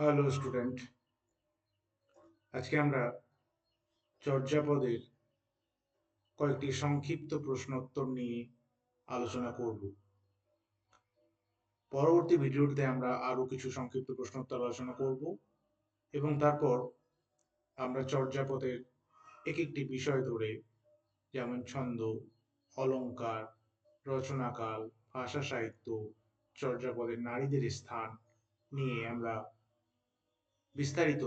Hello student আজকে আমরা চর্যাপদের কয়েকটি সংক্ষিপ্ত প্রশ্নোত্তর নিয়ে আলোচনা করব। পরবর্তী ভিডিওতে আমরা আরও কিছু সংক্ষিপ্ত প্রশ্নোত্তর আলোচনা করব এবং তারপর আমরা চর্যাপদের এক একটি বিষয় ধরে যেমন ছন্দ অলঙ্কার রচনাকাল, ভাষা সাহিত্য, চর্যাপদের নারীদের স্থান নিয়ে আমরা বিস্তারিত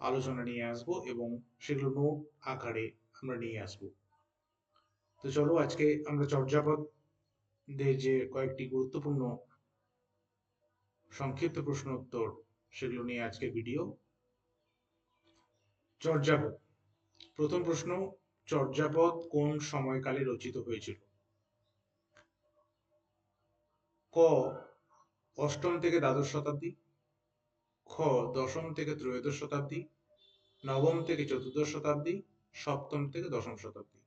আলোচনা নিয়ে আসব এবং সেগুলো নোট আকারে আমরা নিয়ে আসব। তো চলো আজকে আমরা চর্যাপদের যে কয়েকটি গুরুত্বপূর্ণ সংক্ষিপ্ত প্রশ্ন উত্তর সেগুলো নিয়ে আজকে ভিডিও চর্যাপদ। প্রথম প্রশ্ন, চর্যাপদ কোন সময়কালে রচিত হয়েছিল? ক, অষ্টম থেকে দ্বাদশ শতাব্দী। খ, দশম থেকে ত্রয়োদশ শতাব্দী, নবম থেকে চতুর্দশ শতাব্দী, সপ্তম থেকে দশম শতাব্দী।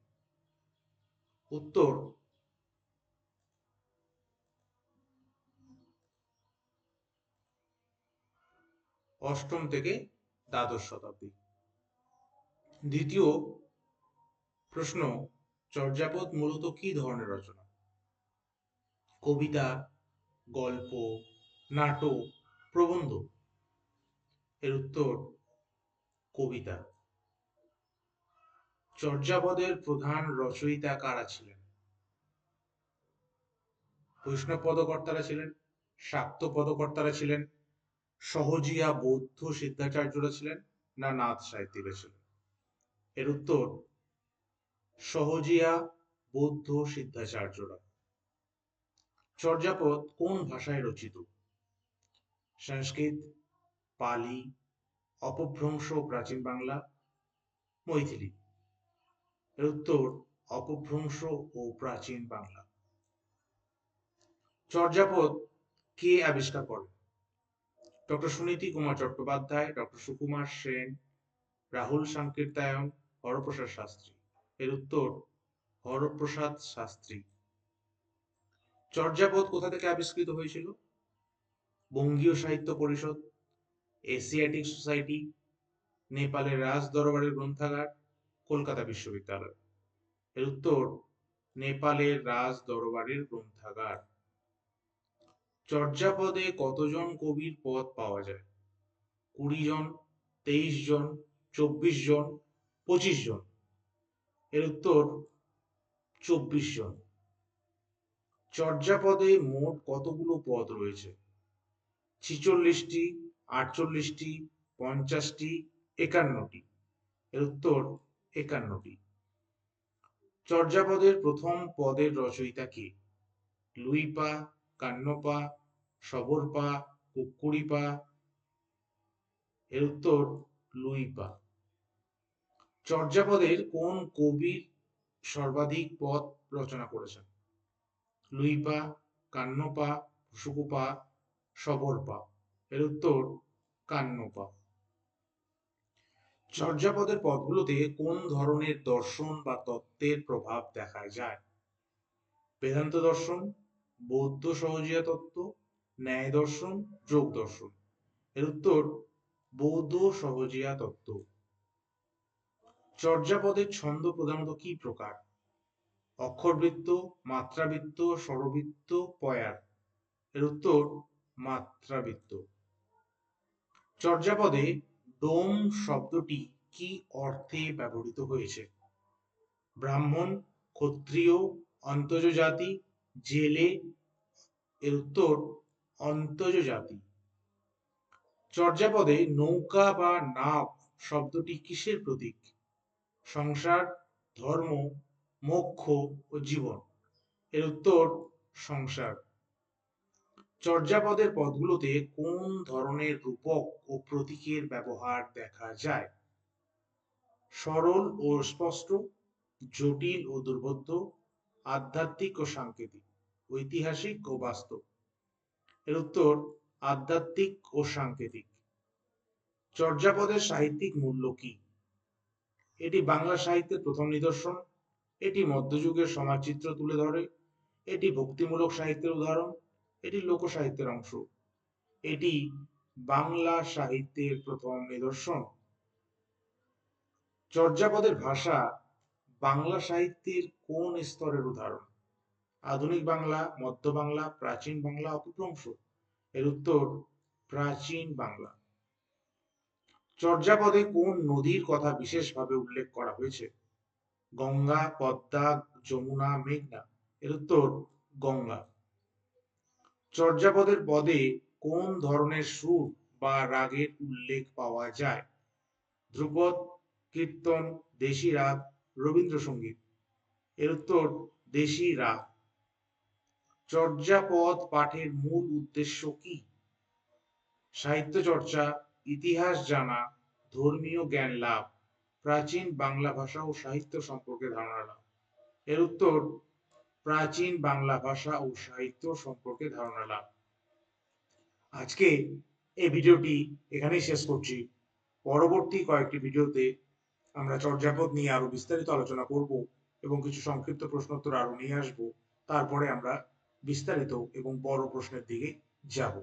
উত্তর। অষ্টম থেকে দ্বাদশ শতাব্দী। দ্বিতীয় প্রশ্ন, চর্যাপদ মূলত কি ধরনের রচনা? কবিতা, গল্প, নাটক, প্রবন্ধ। এর উত্তর কবিতা। চর্যাপদের প্রধান রচয়িতা কারা ছিলেন? বৈষ্ণব পদকর্তারা ছিলেন, শাক্ত পদকর্তারা ছিলেন, সহজিয়া বৌদ্ধ সিদ্ধাচার্যরা ছিলেন না নাথ সাহিত্যিকরা ছিলেন? এর উত্তর সহজিয়া বৌদ্ধ সিদ্ধাচার্যরা। চর্যাপদ কোন ভাষায় রচিত? সংস্কৃত পালি, অপভ্রংশ প্রাচীন বাংলা, মৈথিলি। এর উত্তর, অপভ্রংশ ও প্রাচীন বাংলা। চর্যাপদ কে আবিষ্কার করেন ডক্টর সুনীতি কুমার চট্টোপাধ্যায়, ডক্টর সুকুমার সেন, রাহুল সাংকীর্তায়ন, হরপ্রসাদ শাস্ত্রী। এর উত্তর, হরপ্রসাদ শাস্ত্রী। চর্যাপদ কোথা থেকে আবিষ্কৃত হয়েছিল? বঙ্গীয় সাহিত্য পরিষদ এশিয়াটিক সোসাইটি, নেপালের রাজ দরবারের গ্রন্থাগার, কলকাতা বিশ্ববিদ্যালয়। এর উত্তর, নেপালের রাজ দরবারের গ্রন্থাগার। চর্যাপদে কতজন কবির পদ পাওয়া যায়? কুড়ি জন, তেইশ জন, চব্বিশ জন, পঁচিশ জন। এর উত্তর, চব্বিশ জন। চর্যাপদে মোট কতগুলো পদ রয়েছে? ছিচল্লিশটি আটচল্লিশটি, পঞ্চাশটি, একান্নটি। এর উত্তর একান্নটি। চর্যাপদের প্রথম পদের রচয়িতা কে? লুইপা, কান্নপা, সবরপা কুকুরিপা এর উত্তর লুইপা। চর্যাপদের কোন কবির সর্বাধিক পদ রচনা করেছেন? লুইপা, কান্নপা সুকুপা সবরপা। এর উত্তর কান্নপা। চর্যাপদের পদগুলোতে কোন ধরনের দর্শন বা তত্ত্বের প্রভাব দেখা যায়? বেদান্ত দর্শন বৌদ্ধ সহজিয়া তত্ত্ব ন্যায় দর্শন যোগ দর্শন। এর উত্তর বৌদ্ধ সহজিয়া তত্ত্ব। চর্যাপদের ছন্দ প্রধানত কি প্রকার? অক্ষরবৃত্ত মাত্রাবৃত্ত স্বরবৃত্ত পয়ার। এর উত্তর মাত্রাবৃত্ত। চর্যাপদে ডোম শব্দটি কি অর্থে ব্যবহৃত হয়েছে? ব্রাহ্মণ, ক্ষত্রিয় অন্তজ জাতি জেলে, এর উত্তর অন্তজ জাতি চর্যাপদে নৌকা বা নাব শব্দটি কিসের প্রতীক? সংসার, ধর্ম, মোক্ষ ও জীবন। এর উত্তর সংসার। চর্যাপদের পদগুলোতে কোন ধরনের রূপক ও প্রতীকের ব্যবহার দেখা যায়? সরল ও স্পষ্ট, জটিল ও দুর্বোধ্য, আধ্যাত্মিক ও সাংকেতিক, ঐতিহাসিক ও বাস্তব। এর উত্তর, আধ্যাত্মিক ও সাংকেতিক। চর্যাপদের সাহিত্যিক মূল্য কি? এটি বাংলা সাহিত্যের প্রথম নিদর্শন, এটি মধ্যযুগের সমাজচিত্র তুলে ধরে, এটি ভক্তিমূলক সাহিত্যের উদাহরণ এটি লোক সাহিত্যের অংশ। এটি বাংলা সাহিত্যের প্রথম নিদর্শন। চর্যাপদের ভাষা বাংলা সাহিত্যের কোন স্তরের উদাহরণ? আধুনিক বাংলা, মধ্য বাংলা, প্রাচীন বাংলা অপভ্রংশ এর উত্তর, প্রাচীন বাংলা। চর্যাপদে কোন নদীর কথা বিশেষভাবে উল্লেখ করা হয়েছে? গঙ্গা, পদ্মা, যমুনা, মেঘনা। এর উত্তর, গঙ্গা। চর্যাপদের পদে কোন ধরনের সুর বা রাগের উল্লেখ পাওয়া যায়? ধ্রুপদ, কীর্তন, দেশি রাগ, রবীন্দ্রসঙ্গীত। এর উত্তর, দেশি রাগ। চর্যাপদ পাঠের মূল উদ্দেশ্য কি? সাহিত্য চর্চা, ইতিহাস জানা, ধর্মীয় জ্ঞান লাভ, প্রাচীন বাংলা ভাষা ও সাহিত্য সম্পর্কে ধারণা লাভ। এর উত্তর প্রাচীন বাংলা ভাষা ও সাহিত্য সম্পর্কে ধারণা লাভ। আজকে এই ভিডিওটি এখানেই শেষ করছি। পরবর্তী কয়েকটি ভিডিওতে আমরা চর্যাপদ নিয়ে আরও বিস্তারিত আলোচনা করব এবং কিছু সংক্ষিপ্ত প্রশ্নোত্তর আরও নিয়ে আসব। তারপরে আমরা বিস্তারিত এবং বড় প্রশ্নের দিকে যাব।